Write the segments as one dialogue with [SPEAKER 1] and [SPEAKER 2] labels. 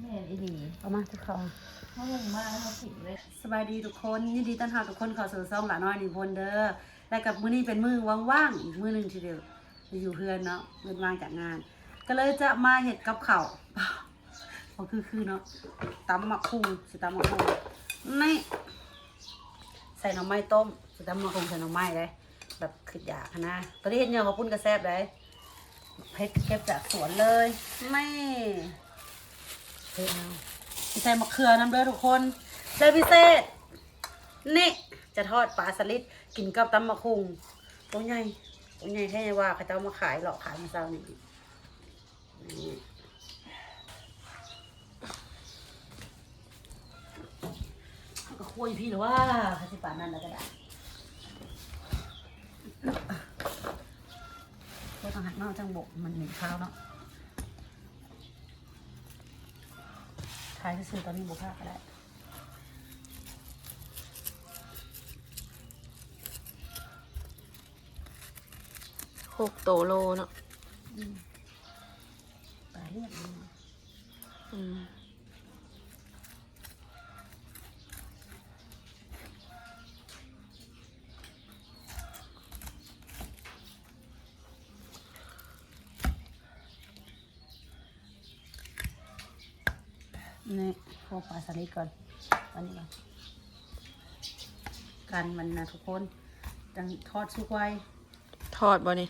[SPEAKER 1] แม่นอีหลี
[SPEAKER 2] เอามาทุกคน
[SPEAKER 1] เขาลงมาแล้วเขาผิดเลย
[SPEAKER 2] สบายดีทุกคนยินดีต้อนรับทุกคนเข้าสู่ซ่องหลาน้อยนิพนธ์เด้อและกับมื้อนี้เป็นมื้อว่างๆอีกมื้อหนึ่งทีเดียวอยู่เพื่อนเนาะเพื่อนว่างจากงาน ก็เลยจะมาเห็ดกับเข้าวก็คือคือเนาะตำมะคุงสิตำมะคุงนี่ใส่หน่อไม้ต้มสิตำมะคุงใส่หน่อไม้เลยแบบขึ้นอยากนะตอนนี้เห็นเนี่ยเขาปุ้นกระแซบเลยเพชรเก็บจากสวนเลยไม่ เฮ้ยเอาใส่มะเขือน้ำเด้อทุกคนเลยพิเศษ นี่ จะทอดปลาสลิดกินกับตำมะคุงตัวใหญ่ตัวใหญ่แค่ว่าเขาจะเอามาขายหรอกขายมาเช้านี่นี่ก็คุยพี่หรือว่าเขาสิป่านนั้นแล้วก็ได้ก็ต้องหักนอกจังบกมันเหม็นข้าวเนาะ ขายซื้อๆตอนนี้บุค่าก็ได้
[SPEAKER 3] หกโตโลเนาะ
[SPEAKER 2] ปลาเรียกนี่
[SPEAKER 3] อื
[SPEAKER 2] นี่พวกปลาสลิดก่อนอันนี้ก่อนกันมันนะทุกคนจังทอดสุกไว้
[SPEAKER 3] ทอดบ่นี่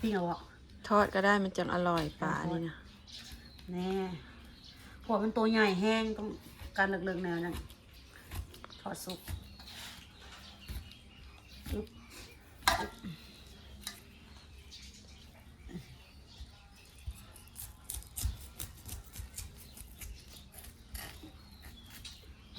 [SPEAKER 2] ปิ้งเอาอะ
[SPEAKER 3] ทอดก็ได้มันจังอร่อยปลานี่นะ
[SPEAKER 2] แน่พวกมันตัวใหญ่แห้งต้องการเลิกๆแนวนั้นทอดสุก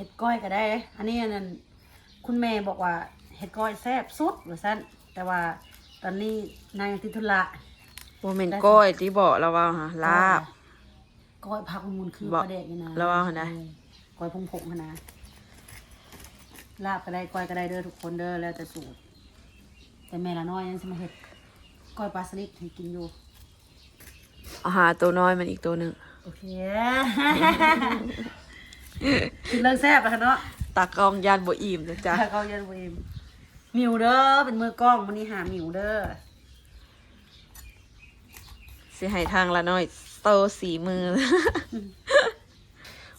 [SPEAKER 2] เห็ดก้อยก็ได้ อันนี้อันนั้นคุณแม่บอกว่าเห็ดก้อยแซ่บสุดว่าซั่นแต่ว่าตอนนี้นายยังติดธุระ
[SPEAKER 3] โมเมนก้อยที่บอกเราว่าฮะลาบ
[SPEAKER 2] ก้อยผักมูลคือ
[SPEAKER 3] บอก
[SPEAKER 2] ประเด็กนี่นะ
[SPEAKER 3] ระวังนะ
[SPEAKER 2] เออก้อยพงผงๆนะลาบก็ได้ก้อยก็ได้เด้อทุกคนเด้อแล้วแต่สูตร แต่แม่ละน้อยยังสมาเห็ดก้อยปลาสลิดให้กินอยู่
[SPEAKER 3] เอาหาตัวน้อยมันอีกตัวหนึ่ง
[SPEAKER 2] โอเค กินเรื่องแซ่บแล้วเนาะ
[SPEAKER 3] ตากล้องยานบ่อิ่มนะจ๊ะ
[SPEAKER 2] ถ้าเขาเย็นเวมหมิวเด้อเป็นมือกล้องวันนี้หาหมิวเด้อ
[SPEAKER 3] สิให้ทางละน้อยโตสีมือ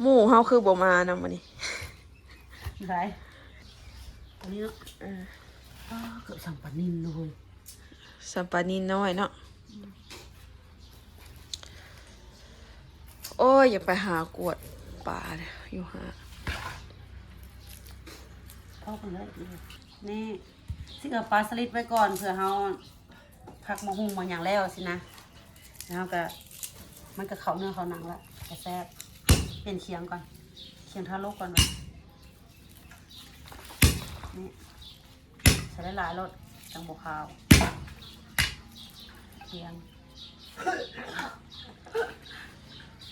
[SPEAKER 3] หมูเฮาคือบ่มานำมื้อนี้
[SPEAKER 2] ไรอันนี้เนาะ
[SPEAKER 3] เออ
[SPEAKER 2] อ้าวเกือบสั่งปลานิ่มเลย
[SPEAKER 3] สัมปานินน้อยเนาะโอ้ยอยากไปหากวด ปลาเนี่ยอยู่หา
[SPEAKER 2] เข้ากันเลยนี่สิเอาปลาสลิดไว้ก่อนเผื่อเฮาพักมาหุงมาอย่างแล้วสินะแล้วก็มันก็เข้าเนื้อเข้าหนังละแต่แซ่บเปลี่ยนเคียงก่อน เคียงทาโลกก่อนวะนี่ใส่ได้หลายรสจังบวขาวเคียง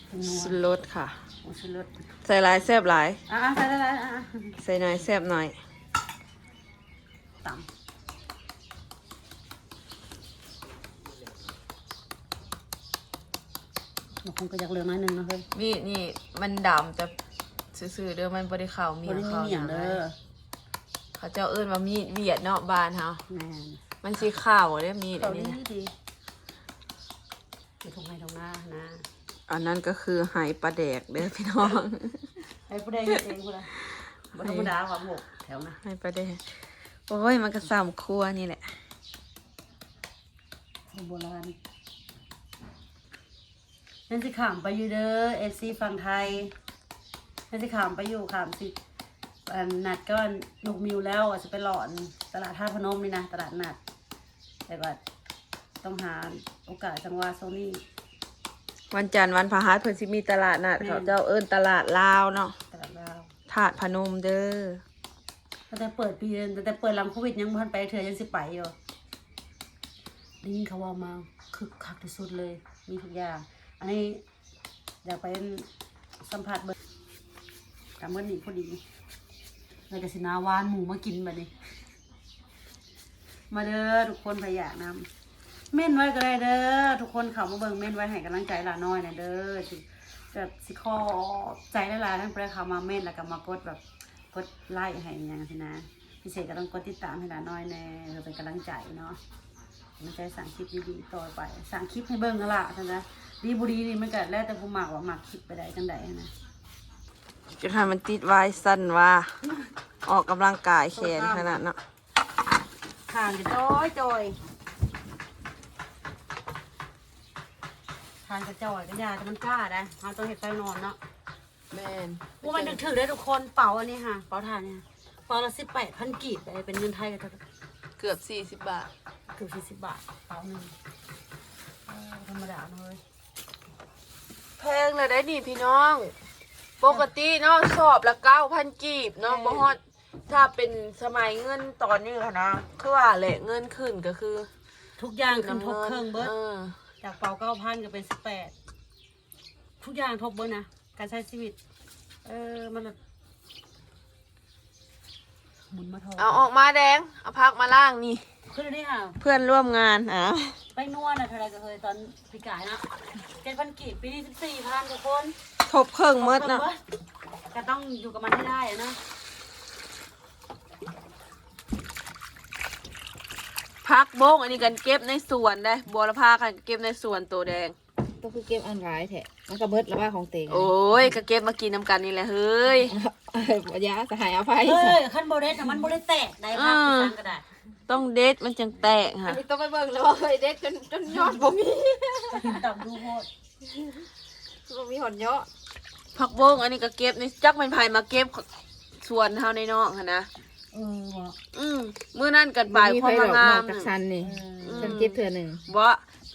[SPEAKER 2] เป็นนัว
[SPEAKER 3] สุดรสค่ะ
[SPEAKER 2] โอ้ชิรส
[SPEAKER 3] ใส่หลายแซ่บหลาย
[SPEAKER 2] อะอะใส่ได้หลายอะอะ
[SPEAKER 3] ใส่หน่อยแซ่บหน่อย
[SPEAKER 2] ต่ำเราคงก็อยากเหลือน้อยหนึ่งเนาะเฮ้ย
[SPEAKER 3] มีดนี่มันดำแต่ซื่อๆเด้อมันบ่ได้เข้ามี
[SPEAKER 2] คน
[SPEAKER 3] ด
[SPEAKER 2] นี้มี
[SPEAKER 3] เข้า
[SPEAKER 2] เหนียงเด้อ
[SPEAKER 3] เขาเจ้าเอิ้นว่ามีดเวียดเนาะบ้านเฮา
[SPEAKER 2] แม่น
[SPEAKER 3] มันสิข้าวเด้อมีด
[SPEAKER 2] เขา
[SPEAKER 3] อัน
[SPEAKER 2] ดี
[SPEAKER 3] นี้นะ
[SPEAKER 2] ดีอยู่ตรงไหนตรงหน้านะ
[SPEAKER 3] อันนั้นก็คือไหปลาแดกเด้อพี่น้อง
[SPEAKER 2] ไอ้ผู้ใดเฮ็ดเองผู้ใดบธรรมดาความหกแถวนะ
[SPEAKER 3] ไหปลาแดก โอ้ยมันก็สามครัวนี่แหละ
[SPEAKER 2] โบราณนั่นสิขามไปอยู่เด้อเอฟซีฝั่งไทยนั่นสิขามไปอยู่ขามสิอันนัดก็นกมิวแล้วอะจะไปหลอนตลาดท่าตุพนมนี่นะตลาดนัดแต่ว่าต้องหาโอกาสจังหวะโซนี่
[SPEAKER 3] วันจันทร์วันพฤหัสเพิ่นสิมีตลาดนัด
[SPEAKER 2] แม่น
[SPEAKER 3] เขาเจ้าเอิ้นตลาดลาวเนาะ
[SPEAKER 2] ตลาดลาว
[SPEAKER 3] ถาดพนมเด้อ
[SPEAKER 2] ตั้งแต่เปิดปีตั้งแต่เปิดหลังโควิดยังบ่ทันไปเถื่อยังสิไปอยู่ได้ยินเขาว่ามาคึกคักที่สุดเลย มีทุกอย่าง อันนี้อยากไปสัมผัสเบิดกำเบิดนี่พอดีเลยกสินาวานหมูมากินแบบนี้ มาเด้อทุกคนพยายามนำ เม่นไว้ก็ได้เด้อทุกคนเขามาเบิ่งเม่นไว้ให้กำลังใจหลาน้อยนะเด้อสิแบบสิขอใจหลายๆท่านเพื่อเขามาเม่นแล้วก็มากดแบบกดไลค์ให้อยังสินะพิเศษก็ต้องกดติดตามให้หลานน้อยแน่เพื่อเป็นกำลังใจเนาะมันจะสั่งคลิปดีๆต่อไป สั่งคลิปให้เบิ่งกันละท่านนะดีบุดีนี่มันก็แล้วแต่ผู้หมักว่าหมักคลิปไปได้จังใดนะ
[SPEAKER 3] จะให้มันติดไว้สั้นว่า ออกกำลังกายแขนขนาดเนาะ
[SPEAKER 2] ทางจะจอยจอยางจะจอยก็ยาแต่มันกล้าได้เราต้องเห็ดไฟนอนเนาะ
[SPEAKER 3] แม่น
[SPEAKER 2] ว่ามันนึกถือได้ทุกคนเป๋าอันนี้ค่ะเป๋าทานเนี่ยเป๋าละสิบแปดพันกีบไปเป็นเงินไทยก็เท่ากับ
[SPEAKER 3] เกือบสี่สิบบาท
[SPEAKER 2] เกือบสี่สิบบาทเป๋าหนึ่งเออธรรมดาเนอะเลย
[SPEAKER 3] แพงเลยได้นี่พี่น้อง ปกติเนาะสอบละเก้าพันกีบเนาะบ่ฮอดถ้าเป็นสมัยเงินตอนนี้ค่ะนะคือว่าแหละเงินขึ้นก็คือ
[SPEAKER 2] ทุกอย่างขึ้นทบเครื่องเบิร์ด
[SPEAKER 3] ออ
[SPEAKER 2] จากเป๋าเก้าพันก็เป็นสิบแปดทุกอย่างทบเบิร์ดนะ การใช้ชีวิต เออ มันแบบหมุนมาทบ
[SPEAKER 3] เอาออกมาแดง เอาพักมาล่างนี่
[SPEAKER 2] ขึ้นนี่ค่ะ
[SPEAKER 3] เพื่อนร่วมงานอะ
[SPEAKER 2] ไปนวดนะเท่าไรก็เคยตอนปีกายนะเจ็ดพันกีบปีนี้สิบสี่พันทุกคน
[SPEAKER 3] ทบเครื่องหมืดเนาะ
[SPEAKER 2] ก็ต้องอยู่กับมันให้ได้อะนะ
[SPEAKER 3] พักโบงอันนี้กันเก็บในสวนได้บัวละพากันเก็บในสวนตัวแดง
[SPEAKER 4] ก็คือเก็บอันร้ายแท้มันก็เบิดแล้วว่าของเตง
[SPEAKER 3] โอ้ยก็เก็บมากินน้ำกันนี่แหละเฮ้ย
[SPEAKER 4] ปัญญาสหายอภัย
[SPEAKER 2] เฮ้ยขั้นโบเดสน่ะมันโบเดสแตกได้ภาพที่สร้างก็ได้
[SPEAKER 3] ต้องเด็ดมันจังแตก
[SPEAKER 4] อั
[SPEAKER 3] ค่ะ
[SPEAKER 4] นนี้ต้องไปเบิ่งแล้วว่าเฮ้ยเด็กจนจนยอดบ่มี
[SPEAKER 2] ต่ำดูโพด
[SPEAKER 4] บ่มีหอนเยอะ
[SPEAKER 3] ผักโบงอันนี้ก็เก็บในจักเป็นไผมาเก็บสวนเฮาในนอกค่ะนะ
[SPEAKER 2] เออว่ะ
[SPEAKER 3] อืมมื้อนั้นกันไป
[SPEAKER 4] มี
[SPEAKER 3] พอ
[SPEAKER 4] ไฟหล
[SPEAKER 3] มา
[SPEAKER 4] อก
[SPEAKER 3] งาน
[SPEAKER 4] อ
[SPEAKER 3] ม
[SPEAKER 4] กจากซันนี่
[SPEAKER 2] เออ
[SPEAKER 4] ฉันเก็บเทื่อหนึง
[SPEAKER 3] บ่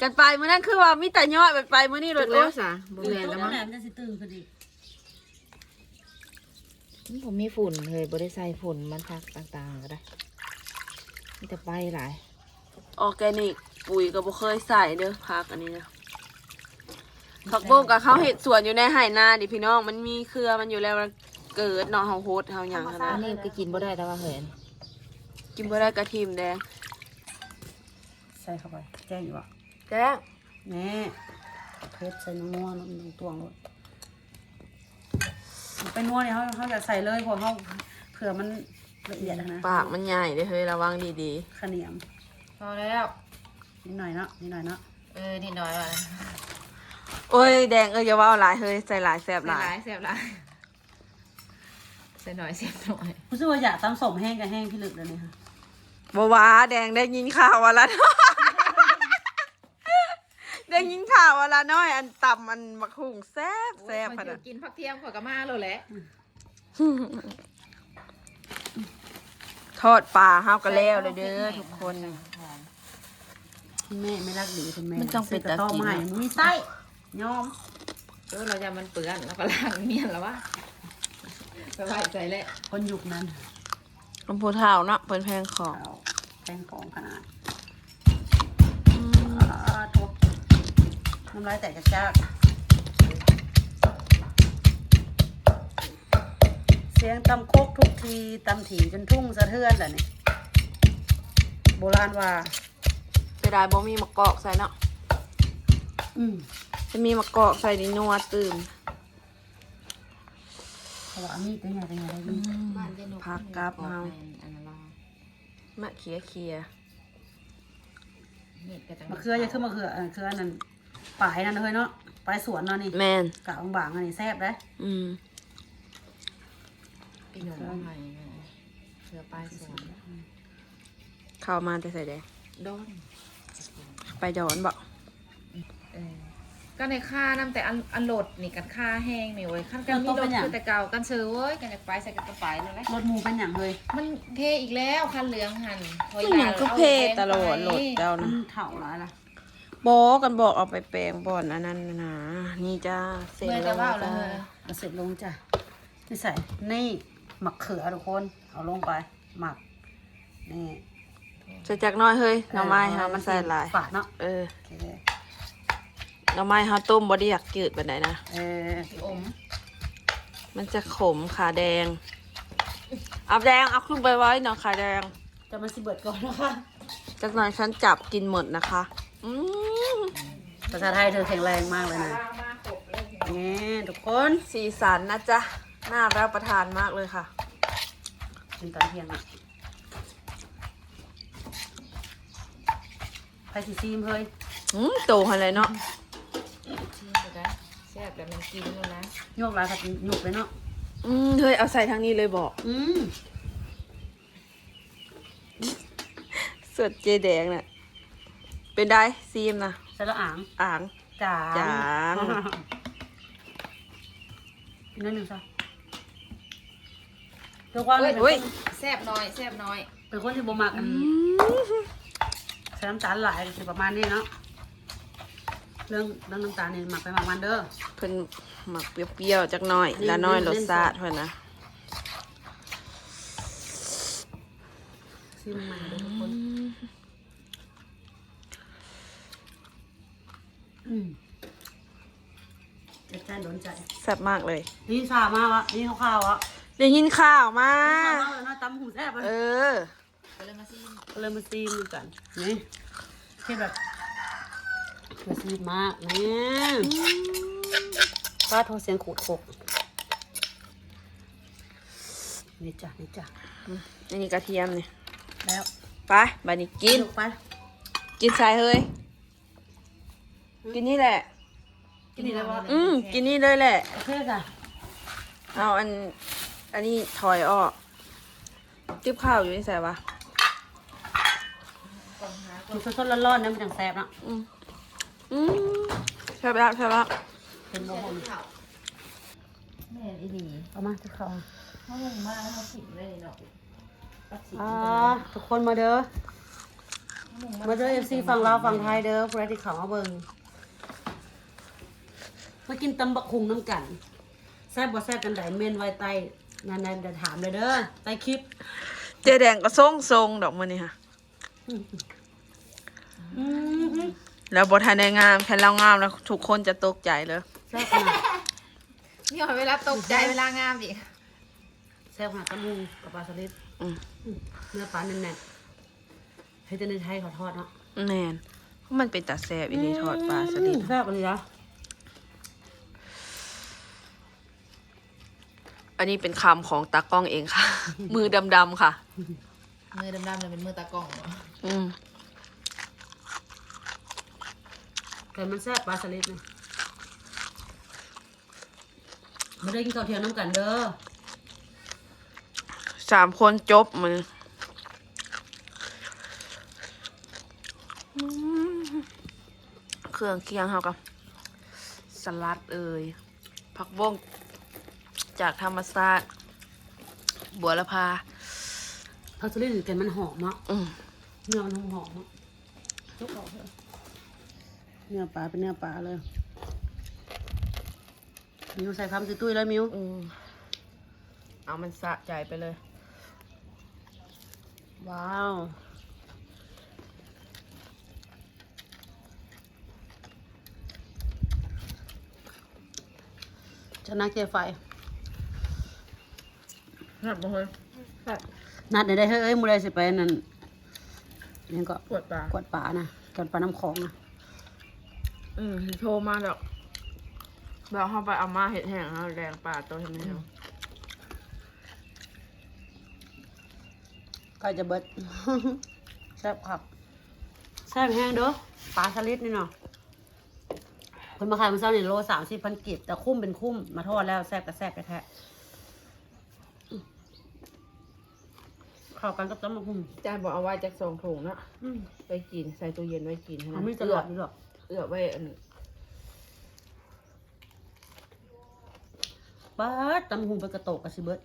[SPEAKER 3] กันไปมื้อนั้นคือว่ามีแต่ยอดไปไปมื้อนี้ร
[SPEAKER 4] ถู
[SPEAKER 3] ถ
[SPEAKER 4] ก
[SPEAKER 3] โอ้
[SPEAKER 4] แล้ว
[SPEAKER 3] ย
[SPEAKER 4] ซะบ่
[SPEAKER 2] คือ
[SPEAKER 4] แม่น
[SPEAKER 2] ตัว
[SPEAKER 4] แล้ว
[SPEAKER 2] นั่
[SPEAKER 4] มั้
[SPEAKER 2] น
[SPEAKER 4] ง
[SPEAKER 2] แหละมันจะสิตื่นพอดี
[SPEAKER 4] ผมมีฝุ่นเฮ้ยบ่ได้ใส่ฝุ่นมันพักต่างๆก็ได้มีแต่ไปหลาย
[SPEAKER 3] ออร์แกนิกปุ๋ยก็บ่เคยใส่เด้อผักอันนี้นะผักโบงกับเขาเห็ดสวนอยู่ในไหนาดิพี่น้องมันมีเครือมันอยู่แล้วมัน เกิดเนาะเฮาโฮดเฮาหยังหั้น
[SPEAKER 4] อั
[SPEAKER 3] นะ
[SPEAKER 4] นนี้ก็กินบ่ได้แต่ว่าเฮ้ย
[SPEAKER 3] กินบ่ได้กระทิมแดง
[SPEAKER 2] ใส่เข้าไปแจ้งอยู่ว่ะ
[SPEAKER 3] แจ้ง
[SPEAKER 2] แม่เพชรใส่น้ำมันน้ำตวงรถไปนวดเนี่ยเขาเขาจะใส่เลยเพราะเขาเผื่อมันละเอียดนะ
[SPEAKER 3] ปากมันใหญ่เด้อเฮ้ยระวังดี
[SPEAKER 2] ขะเหนียม
[SPEAKER 4] พอแล้ว
[SPEAKER 2] นิดหน่อยเนาะนิดหน่อยเนาะ
[SPEAKER 4] เออนิดหน่อยว่ะ
[SPEAKER 3] ๆโอ้ยแดงเอ้ยอย่าว่าหลายเฮ้ยใส่หลายแซ่บ
[SPEAKER 4] ใส่
[SPEAKER 3] ห
[SPEAKER 4] ห
[SPEAKER 3] ลา
[SPEAKER 4] ลายยแซ่บหลาย ใส่หน่อยแซ่บหน่อย
[SPEAKER 2] รู้สึกว่าอยากตำสมแห้งกับแห้งพี่ลึกเลยเนี่ยค่ะ
[SPEAKER 3] บ่ว่าแดงได้ยินข่าวว่าละได้ยินข่าวว่าละน้อย อันต่ำอันมักหุงแซ่บแซ่บ
[SPEAKER 4] พ
[SPEAKER 3] ข
[SPEAKER 4] อ
[SPEAKER 3] นาด
[SPEAKER 4] กินผักเทียมขอยก็มาแล้วแหละ
[SPEAKER 3] ทอดปลาห้าวก็แล้วเลยเด้อทุกคน
[SPEAKER 2] คุณแม่ไม่รักดีคุณแม่
[SPEAKER 3] มันต้องเป็นตะกิน
[SPEAKER 2] ซื้อกระต้อมให้มันมีไส้ยอม
[SPEAKER 4] เออเราจะมันเปื้อนแล้วก็ล้างเมียนแล้ววะ ไปไหวใจแล้ว
[SPEAKER 2] คนยุคนั้น
[SPEAKER 3] ลำพูเท้าเนาะเพิ่นแพงของ
[SPEAKER 2] เอาแพงของขนาดอ่าทุบน้ำลายแตกกระจากเสียงตำโคกทุกทีตำถี่จนทุ่งสะเทือนแหละนี่โบราณว่า
[SPEAKER 3] เสียดายบ่มีมะกอกใส่เนาะ
[SPEAKER 2] อืม
[SPEAKER 3] จะมีมะกอกใส่นี่นัวตื่น
[SPEAKER 2] เขาว่ามีดเป็นไงเป็นไงได้ดี
[SPEAKER 4] บ้านเจนุ
[SPEAKER 3] พักกลับเฮา
[SPEAKER 4] อันนั้นเรา
[SPEAKER 3] มะเขียเขีย
[SPEAKER 4] เม็ดกระจัง
[SPEAKER 2] มะเขืออย่าขึ้นมะเขือเออเขืออันนั้นปลายนั่นเลยเนาะปลายสวนเนาะนี่
[SPEAKER 3] แมน
[SPEAKER 2] กะบางๆอันนี้แซ่บได้
[SPEAKER 3] อืม
[SPEAKER 4] พี่หนุ่มเอาให้เสือปลายสวน
[SPEAKER 3] เข้ามาแต่ใส่แดง
[SPEAKER 4] ดอน
[SPEAKER 3] ไปดอนบอก
[SPEAKER 4] เออ ก็ในค่าน้ำแต่อันอันโหลดนี่กันค่าแห้งนี่เว้ยขั้นกันมีรถคือแต่เก่ากันเสือเว้ยกันจากไปใส่กันกระไปนั่นแหละ
[SPEAKER 2] รสหมูเป็นอย่างเลย
[SPEAKER 4] มันเทอีกแล้วคันเหลืองหันพ
[SPEAKER 3] อหย่างก็เพตลอดโหลดเจ้า
[SPEAKER 2] มั
[SPEAKER 3] นะ
[SPEAKER 2] นเถ่าร้ายละ
[SPEAKER 3] บอกกันบอกเอาไปแปลงบ่อนอันนั้นน่ะนะนี่จ้าเสร็จ
[SPEAKER 4] เมื่อ
[SPEAKER 3] แล้
[SPEAKER 4] จะ
[SPEAKER 3] ว
[SPEAKER 4] ว่า
[SPEAKER 3] จ้า
[SPEAKER 4] แล้ว
[SPEAKER 2] เอาเสร็จลงจ้ะนี่ใส่นี่หมักเขือทุกคนเอาลงไปหมักนี่
[SPEAKER 3] ใส่จักหน้อยเฮ้ยหน่อไม้ค่ะมันใส่หลาย
[SPEAKER 2] ฝาดเนาะ
[SPEAKER 3] เออ
[SPEAKER 2] โอเค
[SPEAKER 3] หน่อไม้เฮาต้มบ่ได้อยากจืดปานใดนะ
[SPEAKER 2] เออ
[SPEAKER 4] พี่อม
[SPEAKER 3] มันจะขมขาแดง เอาแดงเอาขึ้นไปไว้เนาะขาแดง
[SPEAKER 2] จะมาสิเบิดก่อนนะคะ
[SPEAKER 3] จากนั้นฉันจับกินหมดนะคะ อืม
[SPEAKER 2] ภาษาไทยเธอแข็งแรงมากเลยนะ
[SPEAKER 4] มาขบเลยพี่
[SPEAKER 2] นี่ทุกคน
[SPEAKER 3] สีสันนะจ๊ะ น่ารับประทานมากเลยค่ะ
[SPEAKER 2] กินตอนเที่ยงอะไปสิซีมเฮ้ย
[SPEAKER 3] อืมโตอะไรเนาะ
[SPEAKER 4] ชิมไปได้แซ่บแล้ว มันกินแล้วนะ
[SPEAKER 2] โยกหลายผัดหนุกเลยเนาะ
[SPEAKER 3] อืมเฮ้ยเอาใส่ทางนี้เลยบอก
[SPEAKER 2] อืม
[SPEAKER 3] สดเจแดงน่ะ เป็นได้ซีมนะ
[SPEAKER 2] ใส่ละอ่าง
[SPEAKER 3] อ่าง
[SPEAKER 2] จาง
[SPEAKER 3] จาง
[SPEAKER 2] กินนิดนึงซะทุกคนเป็นค
[SPEAKER 3] เฮ้ย
[SPEAKER 2] น
[SPEAKER 4] แซ่บน้อยแซ่บน้อย
[SPEAKER 2] เป็นคนที่บ่มักอันใส่น้ำตาลหลายสิประมาณนี้เนาะ เรื่องเรื่องน้ำตาลนี่หมักไปหมักมันเด้อ
[SPEAKER 3] เพิ่นหมักเปรี้ยวๆจักหน่อย
[SPEAKER 2] นี่
[SPEAKER 3] แล้วน้อย
[SPEAKER 2] นี่
[SPEAKER 3] รส
[SPEAKER 2] เล่น
[SPEAKER 3] ชาติ
[SPEAKER 2] สด
[SPEAKER 3] เพิ่นนะ
[SPEAKER 2] ซีมใหม่เด้อทุกคนอืมจัดจ้านโดนใจ
[SPEAKER 3] แซ่บมากเลย
[SPEAKER 2] นี่ชามากวะนี่ข้าวๆวะ
[SPEAKER 3] ได้ยินข่าวมา
[SPEAKER 2] ข้าวมากเลยนะตำหูแซ่บ
[SPEAKER 3] เอ
[SPEAKER 2] เลย
[SPEAKER 3] อ
[SPEAKER 4] ก็เลยมาซิม
[SPEAKER 2] ก็เลยมาซีมกัน นี่ที่แบบ มาซีมมากนี่ป้าโทรเสียงขูดขกนี่จ้ะนี่จ้ะ
[SPEAKER 3] อันนี้กระเทียมเนี่ย
[SPEAKER 2] แล้ว
[SPEAKER 3] ไปบัดนี้กิน
[SPEAKER 2] ไป
[SPEAKER 3] กินใส่เฮ้ย กินนี่แหละ
[SPEAKER 2] กินนี่แล้ววะ
[SPEAKER 3] อืมกินนี่เลยแหละ
[SPEAKER 2] โอเคค่ะ
[SPEAKER 3] เอาอัน อันนี้ถอยออกจิ้บข้าวอยู่นี่ใส่ปะ
[SPEAKER 2] กินสดๆร้อนๆนะมันจังแซ่บนะ
[SPEAKER 3] อืม อืมใช่แล้วใช่แล้ว
[SPEAKER 2] เป็นโมโห
[SPEAKER 1] แม่อีดี
[SPEAKER 2] เอามาที่เขา
[SPEAKER 1] เขาลงมากแล้วเขาขิงเลยเนาะปักขิง
[SPEAKER 2] อ่าทุกคนมาเด้อ มาเด้อเอฟซีฝั่งลาวฝั่งไทยเด้อผู้ใดที่เขามาเบิ่งมากินตำบักคุงน้ำกันแซ่บบ่แซ่บกันไดเมนไว้ใต้นั่นๆเดี๋ยวถามเลยเด้อใต้คลิป
[SPEAKER 3] เจแดงก็ทรงทรงๆดอกมันนี่ค่ะ
[SPEAKER 2] อืม
[SPEAKER 3] แล้วบททันได้งามแค่เรางามแล้วทุกคนจะตกใจเลย
[SPEAKER 2] แซ่บขนาด
[SPEAKER 4] นี่เอาเวลาตกใจเวลางามดิ
[SPEAKER 2] แซ่บขนาดตำมุงกับปลาสลิด
[SPEAKER 3] อืม
[SPEAKER 2] อืมเนื้อปลาแน่นๆให้เจะในไทยเขาทอดเนาะ
[SPEAKER 3] แน่นเพราะมันเป็นตาแซ่บอีนีทอดปลาสลิด
[SPEAKER 2] แซ่บเลยนะ
[SPEAKER 3] อันนี้เป็นคำของตากล้องเองค่ะ มือดำๆค่ะ
[SPEAKER 4] มือดำๆเลยเป็นมือตากล้องเหรอ
[SPEAKER 3] อืม
[SPEAKER 2] แต่มันแซ่บปลาสลิดเนี่ยมาได้กินข้าวเที่ยงน้ำกันเด้อ
[SPEAKER 3] สามคนจบมืออืมเครื่องเคียงเขากับสลัดเอ่ยผักบ้งจากธรรมชาติบัวละพา
[SPEAKER 2] ปลาสลิดแกนมันหอมเนาะ
[SPEAKER 3] อืม
[SPEAKER 2] เนื้อมันหอมๆเนาะยกออกเลย เนื้อปลาเป็นเนื้อปลาเลยมิวใส่คำตุ้ยๆเลยมิว
[SPEAKER 3] อืมเอามันสะใจไปเลย
[SPEAKER 2] ว้าวจะนักเกียร์ไฟ
[SPEAKER 3] นับบ่เฮ้ย
[SPEAKER 2] นัดได้ได้เฮ้ยเอ้ยมูได้สิไปนั่นนี่ก็
[SPEAKER 3] ปวดปาก
[SPEAKER 2] กวดป่านะกวดป่าน้ำของนะ
[SPEAKER 3] อืมโทรมาดอกเราเข้าไปเอามาเห็ดแห้งเอาแดงป่าตัวเห็นไหมครับ
[SPEAKER 2] ก็จะเบิด แซ่บครับแซ่บแห้งเด้อปลาสลิดนี่เนาะคนมาขายมันเศร้าเนี่ยโลสามสิบพันกิบแต่คุ้มเป็นคุ้มมาทอดแล้วแซ่บกับแซ่บแท้ๆอืมเข้ากันกับต้มมะฮุ่ม
[SPEAKER 3] จานบอกเอาไว้จากสองถุงนะ
[SPEAKER 2] อืม
[SPEAKER 3] ไปกินใส่ตู้เย็นไว้กิน
[SPEAKER 2] เขาไม่ตลอดอยู่หรอก
[SPEAKER 3] เอื้อไว้อัน
[SPEAKER 2] ป้าดตำมะฮุ่มไปกระโตกกับสิเบิด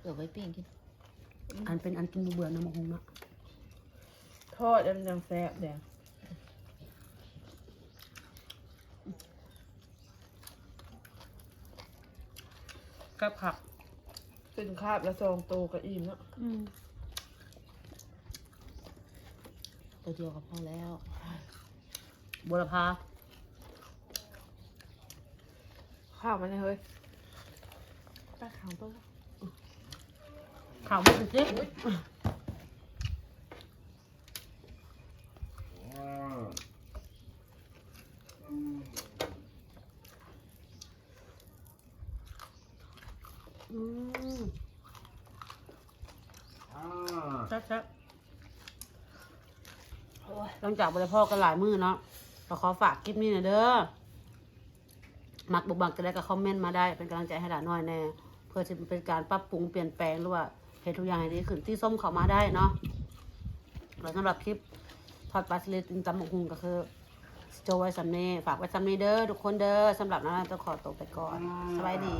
[SPEAKER 4] เกือบไว้ปิ้งกิน
[SPEAKER 2] อันเป็นอันกินเบื่อๆนะมะฮุ่มเนาะ
[SPEAKER 3] ทอดยังยังแซ่บแดง
[SPEAKER 2] กับผัก
[SPEAKER 3] เป็นคาบแล้วซองโตกับอิ่มเนาะ
[SPEAKER 2] อืม
[SPEAKER 4] ตัวเดียวก็พอแล้ว
[SPEAKER 2] บัวละพา
[SPEAKER 3] ข้าวมันเลยเฮ้ยตักขาวตัว
[SPEAKER 2] ข่าวไม่ถึงสิอืมชัดชัดหลังจากบริพ่อกันหลายมือเนาะ ก็ขอฝากคลิปนี้หน่อยเด้อ มักบุบังจะได้ก็คอมเมนต์มาได้ เป็นกำลังใจให้หลานน้อยแน่ เพื่อจะเป็นการปรับปรุงเปลี่ยนแปลงหรือว่าเห็นทุกอย่างให้ดีขึ้นที่ส้มเขามาได้เนาะแล้วสำหรับคลิปทอดปลาสลิดตินตำหมกหุงก็คือโจไว้สำเนีฝากไว้สำเนีเด้อทุกคนเด้อสำหรับนั้นจะขอตัวไปก่อนสบายดี